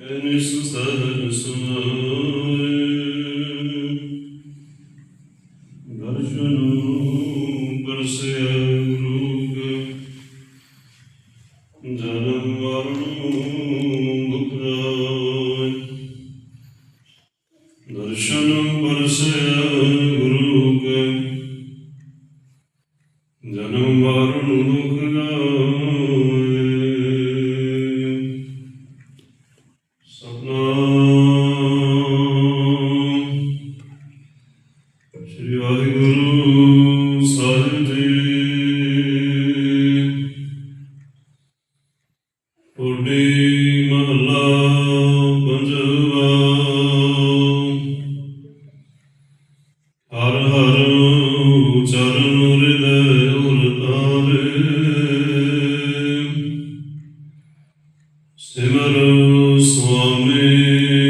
Enis sarsoy ਦਰਸ਼ਨ ਪਰਸਿਆ ਜਨਮ ਮਰਨ ਮੁਕਰਾਇ ਦਰਸ਼ਨ ਸ੍ਰੀ ਵਾਹਿਗੁਰੂ ਸਾਹਿਬ ਜੀ। ਟੋਡੀ ਮਹਲਾ ਪੰਜਵਾ। ਹਰ ਹਰ ਚਰਨ ਹਿਰਦੈ ਉਰਤਾਰੇ ਸਿਮਰ ਸੁਆਮੀ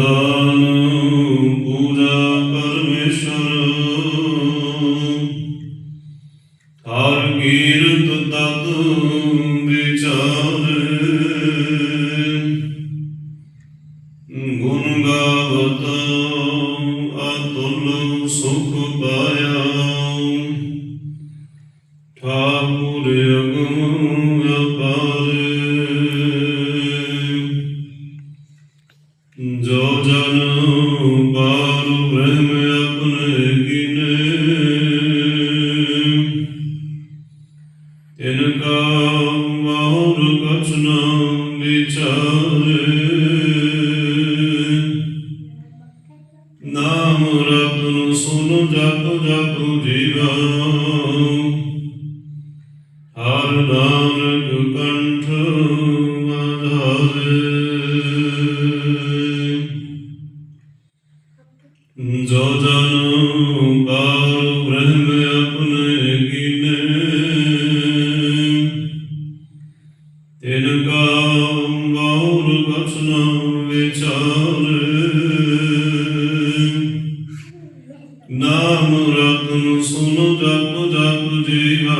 ਦਾਨ ਪੂਜਾ ਪਰਮੇਸ਼ਰ ਹਰ ਕੀਰਤ ਤਤ ਵਿਚਾਰੇ ਗੁਣ ਗਾਵਤ ਅਤੁਲ ਸੁਖ ਪਾਇਆ ਠਾਕੁਰ ਤਿਨ ਕਾ ਕਛ ਨ ਵਿਚਾਰੇ ਨਾਮ ਰਤਨ ਸੁਨ ਜਪ ਜਪ ਜੀਵਾ ਹਰ ਨਾਨਕ ਕੰਠ ਮਧਾਰੇ ਤਿਨ ਕਾ ਮੌਰ ਬਚਨ ਵਿਚਾਰੇ। ਨਾਮ ਰਤਨ ਸੁਨ ਜਪ ਜਪ ਜੀਵਾ।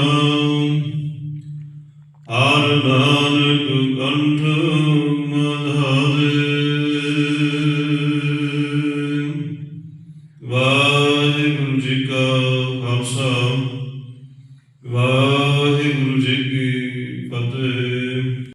ਹਰ ਨਾਨਕ ਕੰਠ ਮਧਾਰੇ। ਵਾਹਿਗੁਰੂ ਜੀ ਕਾ ਖਾਲਸਾ। ਵਾਹਿਗੁਰੂ